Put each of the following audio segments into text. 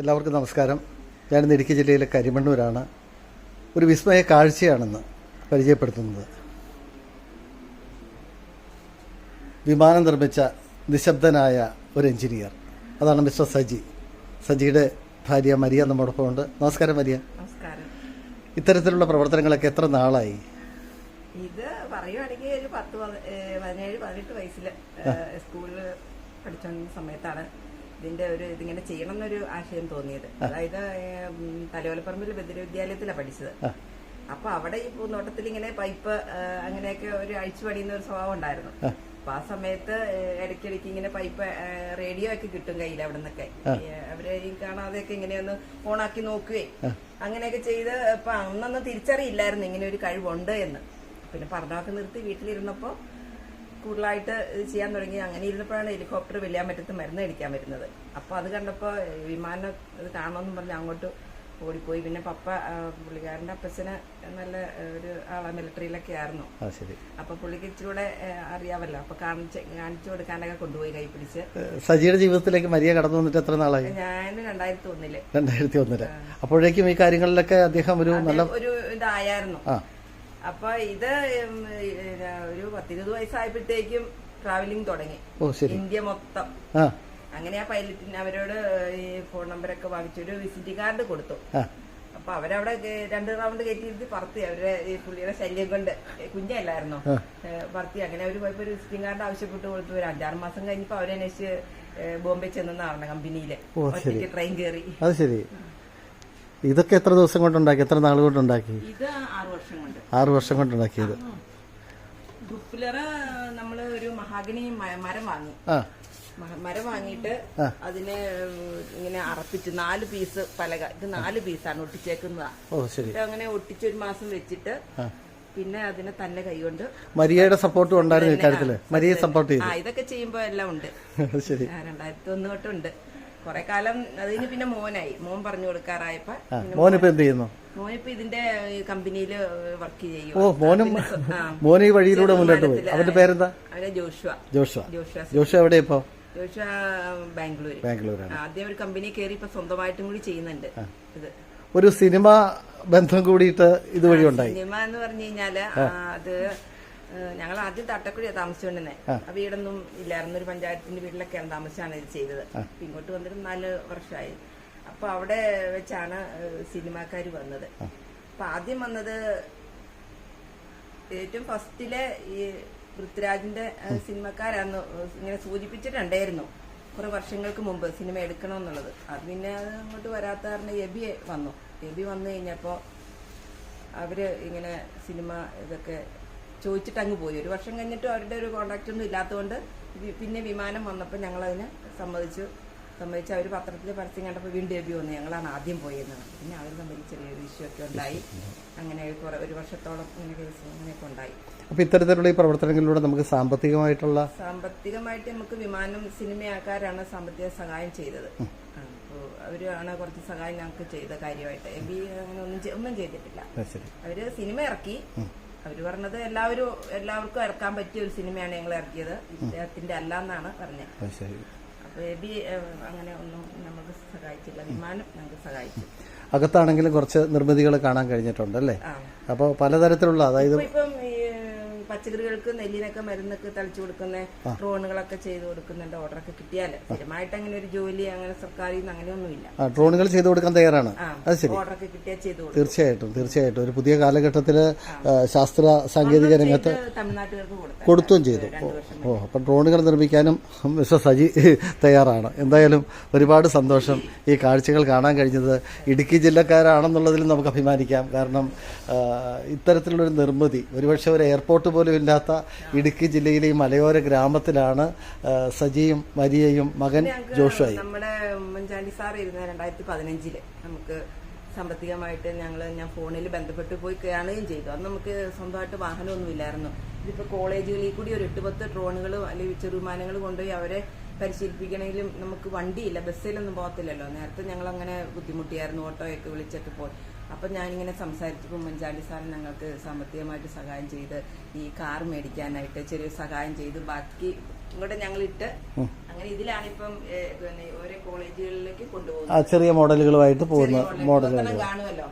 എല്ലാവർക്കും നമസ്കാരം. ഞാൻ ഇന്ന് ഇടുക്കി ജില്ലയിലെ കരിമണ്ണൂരാണ്. ഒരു വിസ്മയ കാഴ്ചയാണെന്ന് പരിചയപ്പെടുത്തുന്നത്. വിമാനം നിർമ്മിച്ച നിശബ്ദനായ ഒരു എഞ്ചിനീയർ. അതാണ് മിസ്റ്റർ സജി. സജിയുടെ ഭാര്യ മരിയ നമ്മോടൊപ്പം ഉണ്ട്. നമസ്കാരം മരിയ. നമസ്കാരം. ഇത്തരത്തിലുള്ള പ്രവർത്തനങ്ങളൊക്കെ എത്ര നാളായി? ഇത് പറയുവാണെങ്കിൽ ഒരു പത്ത് പതിനേഴ് പതിനെട്ട് വയസ്സിൽ സ്കൂളിൽ പഠിച്ചുകൊണ്ടിരുന്ന സമയത്താണ് ഇതിന്റെ ഒരു ഇതിങ്ങനെ ചെയ്യണം എന്നൊരു ആശയം തോന്നിയത്. അതായത് തലയോലപ്പറമ്പിൽ ബദിര വിദ്യാലയത്തിലാണ് പഠിച്ചത്. അപ്പൊ അവിടെ ഈ പൂന്തോട്ടത്തിൽ ഇങ്ങനെ പൈപ്പ് അങ്ങനെയൊക്കെ ഒരു അഴിച്ചു പണിയുന്ന ഒരു സ്വഭാവം ഉണ്ടായിരുന്നു. അപ്പൊ ആ സമയത്ത് ഇടയ്ക്കിടയ്ക്ക് ഇങ്ങനെ പൈപ്പ് റേഡിയോ ഒക്കെ കിട്ടും കയ്യിൽ അവിടെ നിന്നൊക്കെ അവരെ ഈ കാണാതെയൊക്കെ ഇങ്ങനെയൊന്ന് ഓണാക്കി നോക്കുകയും അങ്ങനെയൊക്കെ ചെയ്ത് ഇപ്പൊ അന്നൊന്നും തിരിച്ചറിയില്ലായിരുന്നു ഇങ്ങനെ ഒരു കഴിവുണ്ട് എന്ന്. പിന്നെ പഠനമൊക്കെ നിർത്തി വീട്ടിലിരുന്നപ്പോ കൂടുതലായിട്ട് ഇത് ചെയ്യാൻ തുടങ്ങി. അങ്ങനെ ഇരുന്നപ്പോഴാണ് ഹെലികോപ്റ്റർ വെള്ളിയാമറ്റത്ത് മരുന്ന് അടിക്കാൻ വരുന്നത്. അപ്പോൾ അത് കണ്ടപ്പോൾ വിമാനം ഇത് കാണണമെന്നും പറഞ്ഞ് അങ്ങോട്ട് ഓടിപ്പോയി. പിന്നെ പപ്പ പുള്ളിക്കാരന്റെ പുള്ളിക്കാരന്റെ അപ്പച്ചന് നല്ല ഒരു ആളെ മിലിറ്ററിയിലൊക്കെ ആയിരുന്നു. അപ്പൊ പുള്ളിക്ക് ഇച്ചിരൂടെ അറിയാമല്ലോ അപ്പൊ കാണിച്ച് കാണിച്ചു കൊടുക്കാനൊക്കെ കൊണ്ടുപോയി കൈ പിടിച്ച്. സജിയുടെ ജീവിതത്തിലേക്ക് മരിയ കടന്നു വന്നിട്ട് എത്ര നാളായി? ഞാൻ രണ്ടായിരത്തി ഒന്നിൽ. രണ്ടായിരത്തി ഒന്നിൽ. അപ്പോഴേക്കും ഈ കാര്യങ്ങളിലൊക്കെ അദ്ദേഹം ഒരു നല്ല ഒരു ഇതായിരുന്നു അപ്പൊ ഇത് ഒരു പത്തിരുപത് വയസ്സായപ്പോഴത്തേക്കും ട്രാവലിംഗ് തുടങ്ങി. ഇന്ത്യ മൊത്തം. അങ്ങനെ ആ പൈലറ്റിന് അവരോട് ഈ ഫോൺ നമ്പറൊക്കെ വാങ്ങിച്ചു ഒരു വിസിറ്റിംഗ് കാർഡ് കൊടുത്തു. അപ്പൊ അവരവിടെ രണ്ട് റൗണ്ട് കയറ്റിയിരുത്തി പറത്തി. അവരുടെ ഈ പുള്ളിയുടെ ശല്യം കൊണ്ട്. കുഞ്ഞല്ലായിരുന്നു? പറത്തി. അങ്ങനെ അവർ പോയപ്പോ ഒരു വിസിറ്റിംഗ് കാർഡ് ആവശ്യപ്പെട്ട് കൊടുത്തു. ഒരു അഞ്ചാറ് മാസം കഴിഞ്ഞപ്പോ ഏ, ബോംബെ ചെന്നാണ് കമ്പനിയിൽ. ഒറ്റയ്ക്ക് ട്രെയിൻ കയറി ഇതൊക്കെ എത്ര ദിവസം കൊണ്ടുണ്ടാക്കി? എത്ര നാൾ കൊണ്ടുണ്ടാക്കി? ആറു വർഷം കൊണ്ടുണ്ടാക്കിയത്. നമ്മൾ ഒരു മഹാഗണി മരം വാങ്ങി. മരം വാങ്ങിയിട്ട് അതിനെ ഇങ്ങനെ അറപ്പിച്ച് നാല് പീസ് പലക ഇത് നാല് പീസാണ് ഒട്ടിച്ചേക്കുന്നതാ. അങ്ങനെ ഒട്ടിച്ച് ഒരു മാസം വെച്ചിട്ട് പിന്നെ അതിനെ തന്നെ കൈകൊണ്ട് മരിയയുടെ സപ്പോർട്ടും ഉണ്ടായിരുന്നു ഇക്കാര്യത്തിൽ മരിയെ സപ്പോർട്ട് ചെയ്തു. ഇതൊക്കെ ചെയ്യുമ്പോ എല്ലാം ഉണ്ട്. ശരി. രണ്ടായിരത്തി ഒന്ന് തൊട്ടുണ്ട് കുറെ കാലം അതിന് പിന്നെ മോനായി. മോൻ പറഞ്ഞു കൊടുക്കാറായപ്പോ മോനിപ്പോ എന്ത് ചെയ്യുന്നു മോനിപ്പോ ഇതിന്റെ കമ്പനിയിൽ വർക്ക് ചെയ്യും ഓ മോനും. മോന് ഈ വഴിയിലൂടെ മുന്നോട്ട് പോയി. അവന്റെ പേരെന്താ? അവന്റെ ജോഷുവ. ജോഷുവ. ജോഷുവ ജോഷു എവിടെ ഇപ്പോ? ജോഷുവ ബാംഗ്ലൂർ ബാംഗ്ലൂരാണ്. ആദ്യം ഒരു കമ്പനി കയറി ഇപ്പൊ സ്വന്തമായിട്ടും കൂടി ചെയ്യുന്നുണ്ട്. ഇത്. ഒരു സിനിമ ബന്ധം കൂടിയിട്ട് ഇതുവഴി ഉണ്ടായി. സിനിമ എന്ന് പറഞ്ഞു കഴിഞ്ഞാൽ അത് ഞങ്ങൾ ആദ്യം തട്ടക്കുഴിയാണ് താമസിച്ചുകൊണ്ടിരുന്നത് ആ. വീടൊന്നും ഇല്ലായിരുന്നു. ഒരു പഞ്ചായത്തിന്റെ വീട്ടിലൊക്കെയാണ് താമസിച്ചാണ് ഇത് ചെയ്തത്. അപ്പൊ ഇങ്ങോട്ട് വന്നിട്ട് നാല് വർഷമായി അപ്പൊ അവിടെ വെച്ചാണ് സിനിമാക്കാർ വന്നത്. അപ്പൊ ആദ്യം വന്നത് ഏറ്റവും ഫസ്റ്റിലെ ഈ പൃഥ്വിരാജിന്റെ സിനിമക്കാരാന്ന് ഇങ്ങനെ സൂചിപ്പിച്ചിട്ടുണ്ടായിരുന്നു. കുറെ വർഷങ്ങൾക്ക് മുമ്പ് സിനിമ എടുക്കണമെന്നുള്ളത്. അത് പിന്നെ അത് അങ്ങോട്ട് വരാത്ത കാരണം എബി വന്നു. എബി വന്നു കഴിഞ്ഞപ്പോ അവർ ഇങ്ങനെ സിനിമ ഇതൊക്കെ ചോദിച്ചിട്ട് അങ്ങ് പോയി. ഒരു വർഷം കഴിഞ്ഞിട്ട് അവരുടെ ഒരു കോണ്ടാക്ട് ഒന്നും ഇല്ലാത്തതുകൊണ്ട് പിന്നെ വിമാനം വന്നപ്പോൾ ഞങ്ങൾ അതിന് സമ്മതിച്ചു. സമ്മതിച്ച് അവർ പത്രത്തിൽ പരസ്യം കണ്ടപ്പോൾ വീണ്ടും എബി വന്നു. ഞങ്ങളാണ് ആദ്യം പോയിരുന്നത് പിന്നെ അവർ തമ്മിൽ ചെറിയൊരു ഇഷ്യൂ ഒക്കെ ഉണ്ടായി. അങ്ങനെ കുറെ ഒരു വർഷത്തോളം ഇങ്ങനെ കേസ് അങ്ങനെയൊക്കെ ഉണ്ടായി. അപ്പോൾ ഇത്തരത്തിലുള്ള ഈ പ്രവർത്തനങ്ങളിലൂടെ നമുക്ക് സാമ്പത്തികമായിട്ടുള്ള സാമ്പത്തികമായിട്ട് നമുക്ക് വിമാനം സിനിമയാക്കാരാണ് സാമ്പത്തിക സഹായം ചെയ്തത്. അപ്പോൾ അവരാണ് കുറച്ച് സഹായം ഞങ്ങൾക്ക് ചെയ്ത കാര്യമായിട്ട്. എബി അങ്ങനെ ഒന്നും ഒന്നും ചെയ്തിട്ടില്ല. അവർ സിനിമ ഇറക്കി. അവർ പറഞ്ഞത് എല്ലാവരും എല്ലാവർക്കും ഇറക്കാൻ പറ്റിയ ഒരു സിനിമയാണ് ഞങ്ങൾ ഇറക്കിയത്. ഇദ്ദേഹത്തിന്റെ അല്ല എന്നാണ് പറഞ്ഞത് അപ്പൊ എബി അങ്ങനെ ഒന്നും നമുക്ക് സഹായിച്ചില്ല. വിമാനം ഞങ്ങൾക്ക് സഹായിച്ചു. അകത്താണെങ്കിലും കുറച്ച് നിർമ്മിതികൾ കാണാൻ കഴിഞ്ഞിട്ടുണ്ട് അല്ലേ? അപ്പൊ അപ്പോൾ പലതരത്തിലുള്ള അതായത് ഇപ്പം ഈ പച്ചക്കറികൾക്ക് നെല്ലിനൊക്കെ മരുന്നൊക്കെ തളിച്ചു കൊടുക്കുന്ന ഡ്രോണുകളൊക്കെ ചെയ്തു കൊടുക്കുന്നുണ്ട് ഓർഡറൊക്കെ കിട്ടിയാൽ. സ്ഥിരമായിട്ട് അങ്ങനെ ഒരു ജോലി അങ്ങനെ സർക്കാരിൽ നിന്ന് അങ്ങനെയൊന്നുമില്ല ഡ്രോണുകൾ ചെയ്തു കൊടുക്കാൻ തയ്യാറാണ്. അത് ശരി. ഓർഡറൊക്കെ കിട്ടിയാൽ ചെയ്തു കൊടുക്കും. തീർച്ചയായിട്ടും തീർച്ചയായിട്ടും. ഒരു പുതിയ കാലഘട്ടത്തിൽ ശാസ്ത്ര സാങ്കേതിക രംഗത്ത് കൊടുത്തും ചെയ്തു. ഓ അപ്പം ഡ്രോണുകൾ നിർമ്മിക്കാനും മിസ്റ്റർ സജി തയ്യാറാണ്. എന്തായാലും ഒരുപാട് സന്തോഷം ഈ കാഴ്ചകൾ കാണാൻ കഴിഞ്ഞത്. ഇടുക്കി ജില്ലക്കാരാണെന്നുള്ളതിൽ നമുക്ക് അഭിമാനിക്കാം. കാരണം ഇത്തരത്തിലുള്ള ഇത്തരത്തിലുള്ളൊരു നിർമ്മിതി ഒരുപക്ഷെ ഒരു എയർപോർട്ട് പോലും ഇല്ലാത്ത ഇടുക്കി ജില്ലയിലെ ഈ മലയോര ഗ്രാമത്തിലാണ് സജിയും മരിയയും മകൻ ജോഷുവായി. നമ്മുടെ ഉമ്മൻചാണ്ടി സാർ ഇരുന്ന രണ്ടായിരത്തി പതിനഞ്ചിൽ. നമുക്ക് സാമ്പത്തികമായിട്ട് ഞങ്ങൾ ഞാൻ ഫോണിൽ ബന്ധപ്പെട്ട് പോയി കാണുകയും ചെയ്തു. അന്ന് നമുക്ക് സ്വന്തമായിട്ട് വാഹനമൊന്നും ഇല്ലായിരുന്നു. ഇതിപ്പോ കോളേജുകളിൽ കൂടി ഒരു എട്ട് പത്ത് ഡ്രോണുകളും അല്ലെങ്കിൽ ചെറുമാനങ്ങളും കൊണ്ടുപോയി അവരെ പരിശീലിപ്പിക്കണമെങ്കിലും നമുക്ക് വണ്ടിയില്ല ബസ്സിലൊന്നും പോകത്തില്ലല്ലോ. നേരത്തെ ഞങ്ങൾ അങ്ങനെ ബുദ്ധിമുട്ടിയായിരുന്നു ഓട്ടോയൊക്കെ വിളിച്ചൊക്കെ പോയി. അപ്പൊ ഞാനിങ്ങനെ സംസാരിച്ചപ്പോൾ ഉമ്മൻചാണ്ടി സാർ ഞങ്ങൾക്ക് സാമ്പത്തികമായിട്ട് സഹായം ചെയ്ത് ഈ കാർ മേടിക്കാനായിട്ട് ചെറിയ സഹായം ചെയ്ത് ബാക്കി ഇങ്ങോട്ട് ഞങ്ങളിട്ട് അങ്ങനെ ഇതിലാണ് ഇപ്പം പിന്നെ ഓരോ കോളേജുകളിലേക്ക് കൊണ്ടുപോകുന്നത്. ചെറിയ മോഡലുകളുമായിട്ട് പോകുന്ന മോഡലുകൾ കാണുമല്ലോ.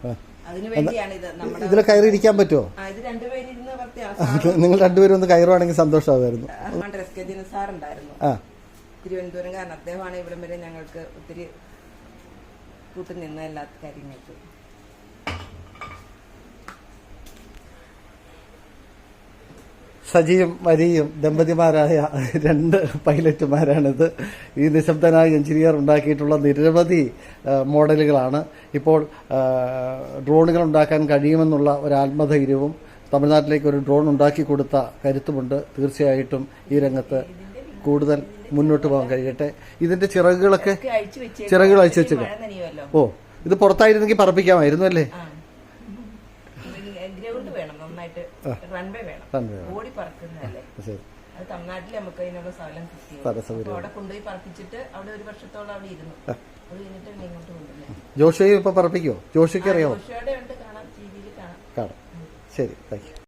ഇതിൽ കയറി ഇരിക്കാൻ പറ്റുമോ നിങ്ങൾ രണ്ടുപേരും ഒന്ന് കയറുവാണെങ്കിൽ ആ തിരുവനന്തപുരം കാരണം അദ്ദേഹമാണ് ഇവിടം വരെ ഞങ്ങൾക്ക് ഒത്തിരി കൂട്ടുനിന്ന എല്ലാ കാര്യങ്ങൾക്കും. സജിയും വരിയും ദമ്പതിമാരായ രണ്ട് പൈലറ്റുമാരാണിത്. ഈ നിശബ്ദനായ എഞ്ചിനീയർ ഉണ്ടാക്കിയിട്ടുള്ള നിരവധി മോഡലുകളാണ്. ഇപ്പോൾ ഡ്രോണുകൾ ഉണ്ടാക്കാൻ കഴിയുമെന്നുള്ള ഒരു ആത്മധൈര്യവും തമിഴ്നാട്ടിലേക്ക് ഒരു ഡ്രോൺ ഉണ്ടാക്കി കൊടുത്ത കരുത്തുമുണ്ട്. തീർച്ചയായിട്ടും ഈ രംഗത്ത് കൂടുതൽ മുന്നോട്ട് പോകാൻ കഴിയട്ടെ. ഇതിന്റെ ചിറകുകളൊക്കെ വെച്ച് ചിറകുകൾ അഴിച്ചു വെച്ചേക്കാം ഓ ഇത് പുറത്തായിരുന്നെങ്കിൽ പറപ്പിക്കാമായിരുന്നു അല്ലേ? നന്നായിട്ട് റൺവേ വേണം. ഓടി പറക്കുന്നതല്ലേ? അത് തമിഴ്നാട്ടിൽ നമുക്ക് അതിനുള്ള സ്ഥലം കിട്ടി. അവിടെ കൊണ്ടുപോയി പറപ്പിച്ചിട്ട് അവിടെ ഒരു വർഷത്തോളം അവിടെ ഇരുന്നു. അത് കഴിഞ്ഞിട്ട് ഇങ്ങോട്ട് കൊണ്ടുവന്നു ജോഷയെ ഇപ്പൊ പറപ്പിക്കോ ജോഷിക്ക് അറിയാമോ ഉഷയുടെ ഉണ്ട് കാണാം ടി വിയിൽ കാണാം. കാണാം. ശരി താങ്ക് യു